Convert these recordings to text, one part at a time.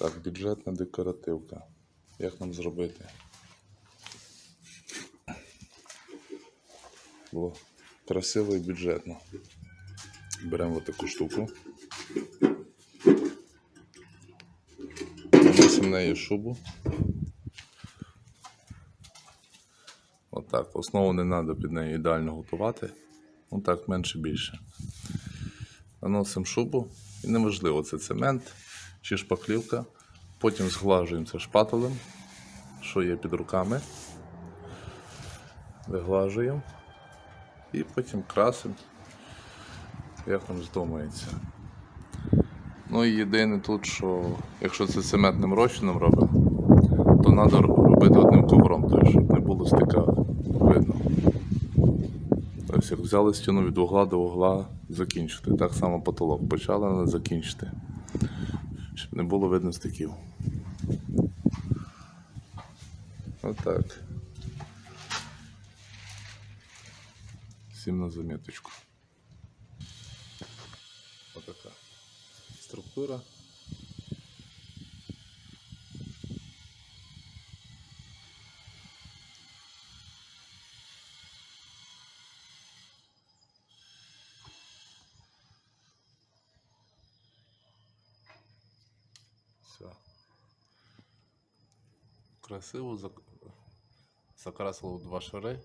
Так, бюджетна декоративка. Як нам зробити? Було красиво і бюджетно. Беремо отаку штуку. Наносимо неї шубу. Отак. Основу не треба під нею ідеально готувати. Отак менше більше. Наносимо шубу. І неважливо, це цемент чи шпаклівка. Потім зглажуємо це шпателем, що є під руками. Виглажуємо. І потім красимо, як нам здумається. Ну і єдине тут, що якщо це цементним розчином робимо, то треба робити одним ковром, тобто, щоб не було стика видно. Тобто, як взяли стіну від угла до угла, закінчити. Так само потолок. Почали, треба закінчити. Щоб не було видно стиків. Отак. Всім на заміточку. Отака структура. Все. Красиво зак... закрасило два шари.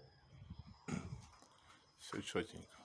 Все чотенько.